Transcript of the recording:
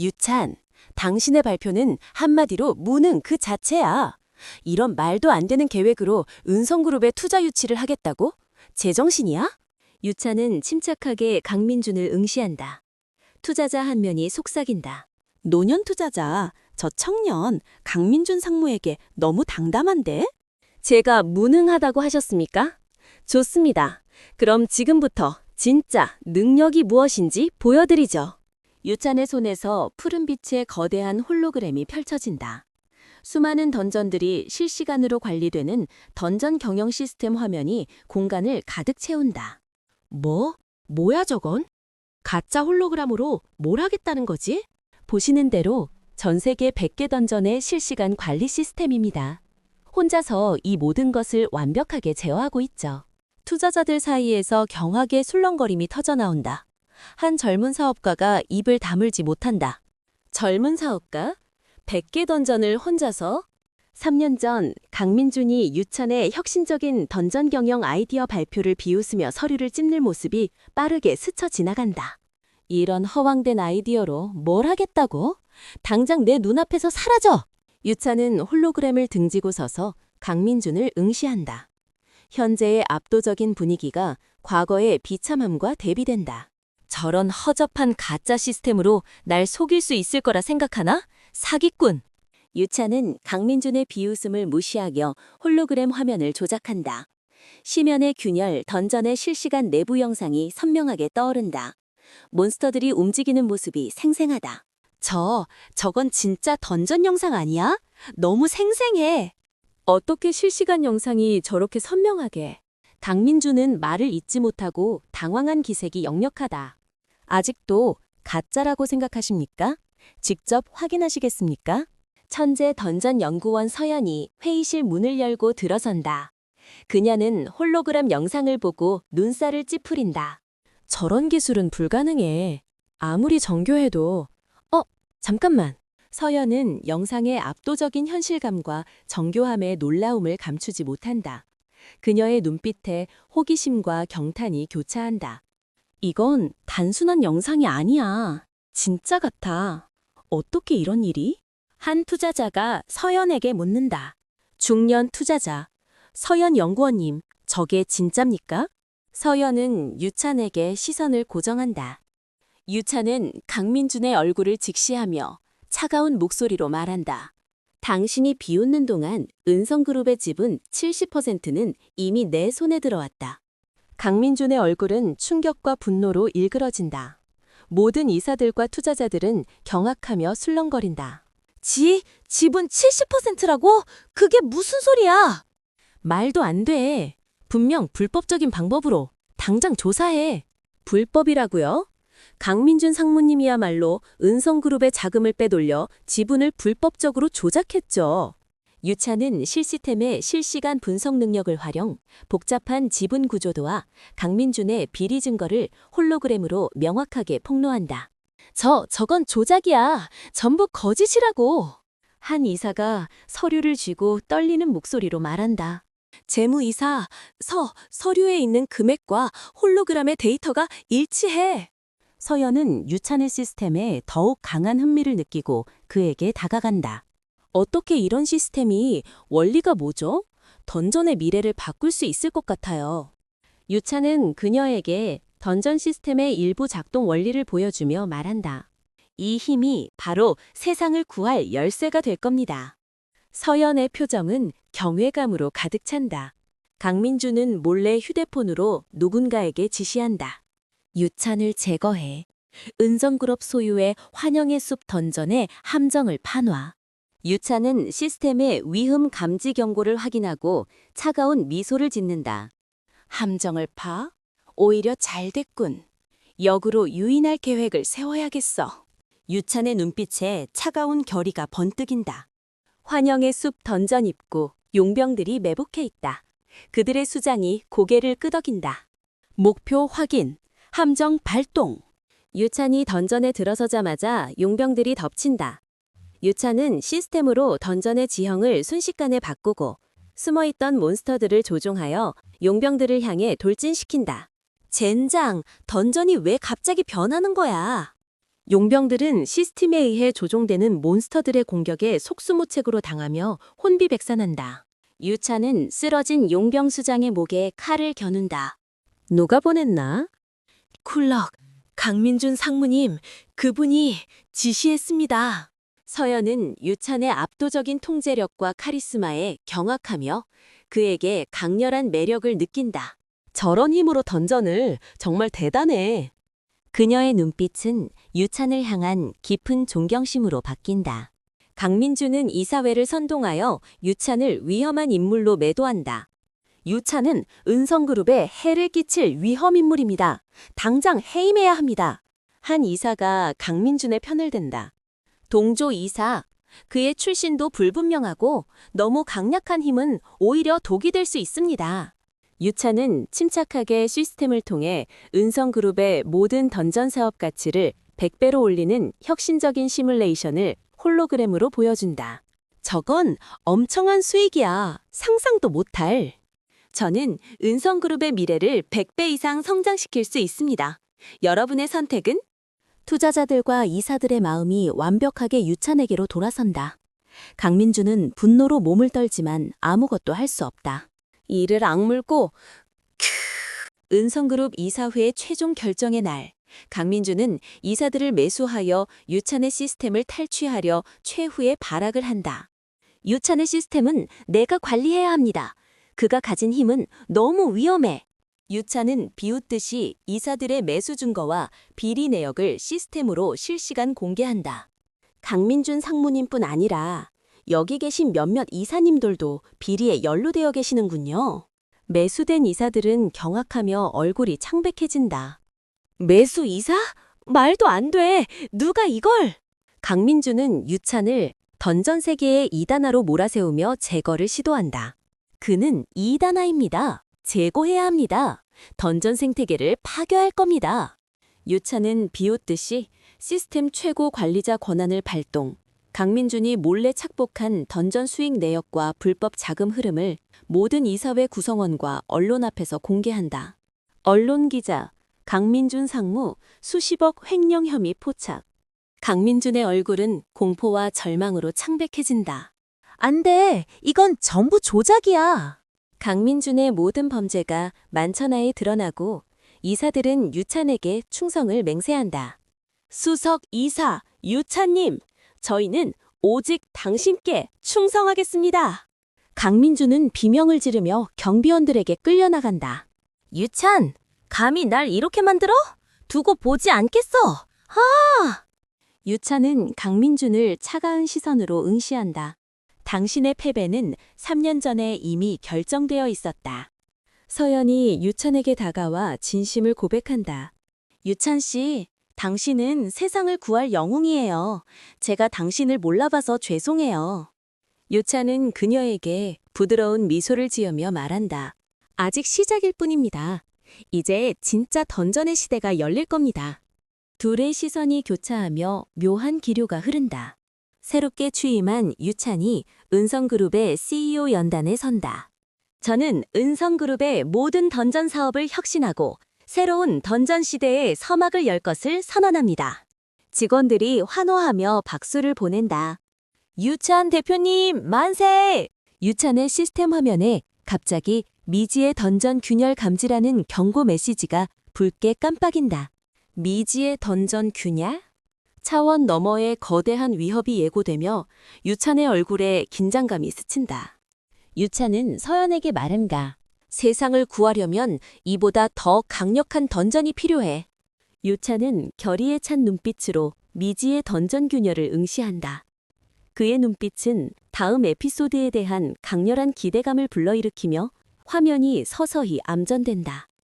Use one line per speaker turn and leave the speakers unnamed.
유찬, 당신의 발표는 한마디로 무능 그 자체야. 이런 말도 안 되는 계획으로 은성그룹에 투자 유치를 하겠다고? 제정신이야? 유찬은 침착하게 강민준을 응시한다. 투자자 한 면이 속삭인다. 노년 투자자, 저 청년 강민준 상무에게 너무 당담한데? 제가 무능하다고 하셨습니까? 좋습니다. 그럼 지금부터 진짜 능력이 무엇인지 보여드리죠. 유찬의 손에서 푸른 빛의 거대한 홀로그램이 펼쳐진다. 수많은 던전들이 실시간으로 관리되는 던전 경영 시스템 화면이 공간을 가득 채운다. 뭐? 뭐야 저건? 가짜 홀로그램으로 뭘 하겠다는 거지? 보시는 대로 전 세계 100개 던전의 실시간 관리 시스템입니다. 혼자서 이 모든 것을 완벽하게 제어하고 있죠. 투자자들 사이에서 경악의 술렁거림이 터져나온다. 한 젊은 사업가가 입을 다물지 못한다. 젊은 사업가? 100개 던전을 혼자서? 3년 전 강민준이 유찬의 혁신적인 던전 경영 아이디어 발표를 비웃으며 서류를 찝는 모습이 빠르게 스쳐 지나간다. 이런 허황된 아이디어로 뭘 하겠다고? 당장 내 눈앞에서 사라져! 유찬은 홀로그램을 등지고 서서 강민준을 응시한다. 현재의 압도적인 분위기가 과거의 비참함과 대비된다. 저런 허접한 가짜 시스템으로 날 속일 수 있을 거라 생각하나? 사기꾼! 유찬은 강민준의 비웃음을 무시하며 홀로그램 화면을 조작한다. 시면의 균열, 던전의 실시간 내부 영상이 선명하게 떠오른다. 몬스터들이 움직이는 모습이 생생하다. 저, 저건 진짜 던전 영상 아니야? 너무 생생해. 어떻게 실시간 영상이 저렇게 선명하게? 강민주는 말을 잇지 못하고 당황한 기색이 역력하다. 아직도 가짜라고 생각하십니까? 직접 확인하시겠습니까? 천재 던전 연구원 서연이 회의실 문을 열고 들어선다. 그녀는 홀로그램 영상을 보고 눈살을 찌푸린다. 저런 기술은 불가능해. 아무리 정교해도. 어, 잠깐만. 서연은 영상의 압도적인 현실감과 정교함의 놀라움을 감추지 못한다. 그녀의 눈빛에 호기심과 경탄이 교차한다. 이건 단순한 영상이 아니야. 진짜 같아. 어떻게 이런 일이? 한 투자자가 서연에게 묻는다. 중년 투자자. 서연 연구원님, 저게 진짜입니까? 서연은 유찬에게 시선을 고정한다. 유찬은 강민준의 얼굴을 직시하며 차가운 목소리로 말한다. 당신이 비웃는 동안 은성그룹의 지분 70%는 이미 내 손에 들어왔다. 강민준의 얼굴은 충격과 분노로 일그러진다. 모든 이사들과 투자자들은 경악하며 술렁거린다. 지, 지분 70%라고? 그게 무슨 소리야? 말도 안 돼. 분명 불법적인 방법으로 당장 조사해. 불법이라고요? 강민준 상무님이야말로 은성그룹의 자금을 빼돌려 지분을 불법적으로 조작했죠. 유차는 실시템의 실시간 분석 능력을 활용 복잡한 지분 구조도와 강민준의 비리 증거를 홀로그램으로 명확하게 폭로한다. 저, 저건 조작이야. 전부 거짓이라고. 한 이사가 서류를 쥐고 떨리는 목소리로 말한다. 재무이사, 서, 서류에 있는 금액과 홀로그램의 데이터가 일치해. 서연은 유찬의 시스템에 더욱 강한 흥미를 느끼고 그에게 다가간다. 어떻게 이런 시스템이 원리가 뭐죠? 던전의 미래를 바꿀 수 있을 것 같아요. 유찬은 그녀에게 던전 시스템의 일부 작동 원리를 보여주며 말한다. 이 힘이 바로 세상을 구할 열쇠가 될 겁니다. 서연의 표정은 경외감으로 가득 찬다. 강민주는 몰래 휴대폰으로 누군가에게 지시한다. 유찬을 제거해. 은성그룹 소유의 환영의 숲 던전의 함정을 판화. 유찬은 시스템의 위험 감지 경고를 확인하고 차가운 미소를 짓는다. 함정을 파? 오히려 잘 됐군. 역으로 유인할 계획을 세워야겠어. 유찬의 눈빛에 차가운 결의가 번뜩인다. 환영의 숲 던전 입구, 용병들이 매복해 있다. 그들의 수장이 고개를 끄덕인다. 목표 확인, 함정 발동. 유찬이 던전에 들어서자마자 용병들이 덮친다. 유찬은 시스템으로 던전의 지형을 순식간에 바꾸고 숨어있던 몬스터들을 조종하여 용병들을 향해 돌진시킨다. 젠장, 던전이 왜 갑자기 변하는 거야? 용병들은 시스템에 의해 조종되는 몬스터들의 공격에 속수무책으로 당하며 혼비백산한다. 유차는 쓰러진 용병 수장의 목에 칼을 겨눈다. 누가 보냈나? 쿨럭, 강민준 상무님, 그분이 지시했습니다. 서연은 유찬의 압도적인 통제력과 카리스마에 경악하며 그에게 강렬한 매력을 느낀다. 저런 힘으로 던전을 정말 대단해. 그녀의 눈빛은 유찬을 향한 깊은 존경심으로 바뀐다. 강민주는 이사회를 선동하여 유찬을 위험한 인물로 매도한다. 유찬은 은성그룹에 해를 끼칠 위험 인물입니다. 당장 해임해야 합니다. 한 이사가 강민준의 편을 든다. 동조 이사, 그의 출신도 불분명하고 너무 강력한 힘은 오히려 독이 될 수 있습니다. 유찬은 침착하게 시스템을 통해 은성그룹의 모든 던전 사업 가치를 100배로 올리는 혁신적인 시뮬레이션을 홀로그램으로 보여준다. 저건 엄청난 수익이야. 상상도 못할. 저는 은성그룹의 미래를 100배 이상 성장시킬 수 있습니다. 여러분의 선택은? 투자자들과 이사들의 마음이 완벽하게 유찬에게로 돌아선다. 강민주는 분노로 몸을 떨지만 아무것도 할 수 없다. 이를 악물고 크... 은성그룹 이사회의 최종 결정의 날 강민주는 이사들을 매수하여 유찬의 시스템을 탈취하려 최후의 발악을 한다. 유찬의 시스템은 내가 관리해야 합니다. 그가 가진 힘은 너무 위험해. 유찬은 비웃듯이 이사들의 매수 증거와 비리 내역을 시스템으로 실시간 공개한다. 강민준 상무님뿐 아니라 여기 계신 몇몇 이사님들도 비리에 연루되어 계시는군요. 매수된 이사들은 경악하며 얼굴이 창백해진다. 매수 이사? 말도 안 돼. 누가 이걸? 강민주는 유찬을 던전 세계의 이단아로 몰아세우며 제거를 시도한다. 그는 이단아입니다. 제거해야 합니다. 던전 생태계를 파괴할 겁니다. 유찬은 비웃듯이 시스템 최고 관리자 권한을 발동, 강민준이 몰래 착복한 던전 수익 내역과 불법 자금 흐름을 모든 이사회 구성원과 언론 앞에서 공개한다. 언론 기자, 강민준 상무, 수십억 횡령 혐의 포착. 강민준의 얼굴은 공포와 절망으로 창백해진다. 안 돼! 이건 전부 조작이야! 강민준의 모든 범죄가 만천하에 드러나고 이사들은 유찬에게 충성을 맹세한다. 수석 이사 유찬님, 저희는 오직 당신께 충성하겠습니다. 강민주는 비명을 지르며 경비원들에게 끌려나간다. 유찬, 감히 날 이렇게 만들어? 두고 보지 않겠어. 아! 유찬은 강민준을 차가운 시선으로 응시한다. 당신의 패배는 3년 전에 이미 결정되어 있었다. 서연이 유찬에게 다가와 진심을 고백한다. 유찬 씨, 당신은 세상을 구할 영웅이에요. 제가 당신을 몰라봐서 죄송해요. 유찬은 그녀에게 부드러운 미소를 지으며 말한다. 아직 시작일 뿐입니다. 이제 진짜 던전의 시대가 열릴 겁니다. 둘의 시선이 교차하며 묘한 기류가 흐른다. 새롭게 취임한 유찬이 은성그룹의 CEO 연단에 선다. 저는 은성그룹의 모든 던전 사업을 혁신하고 새로운 던전 시대의 서막을 열 것을 선언합니다. 직원들이 환호하며 박수를 보낸다. 유찬 대표님, 만세! 유찬의 시스템 화면에 갑자기 미지의 던전 균열 감지라는 경고 메시지가 붉게 깜빡인다. 미지의 던전 균열? 차원 너머의 거대한 위협이 예고되며 유찬의 얼굴에 긴장감이 스친다. 유찬은 서연에게 말한다. 세상을 구하려면 이보다 더 강력한 던전이 필요해. 유찬은 결의에 찬 눈빛으로 미지의 던전 균열을 응시한다. 그의 눈빛은 다음 에피소드에 대한 강렬한 기대감을 불러일으키며 화면이 서서히 암전된다.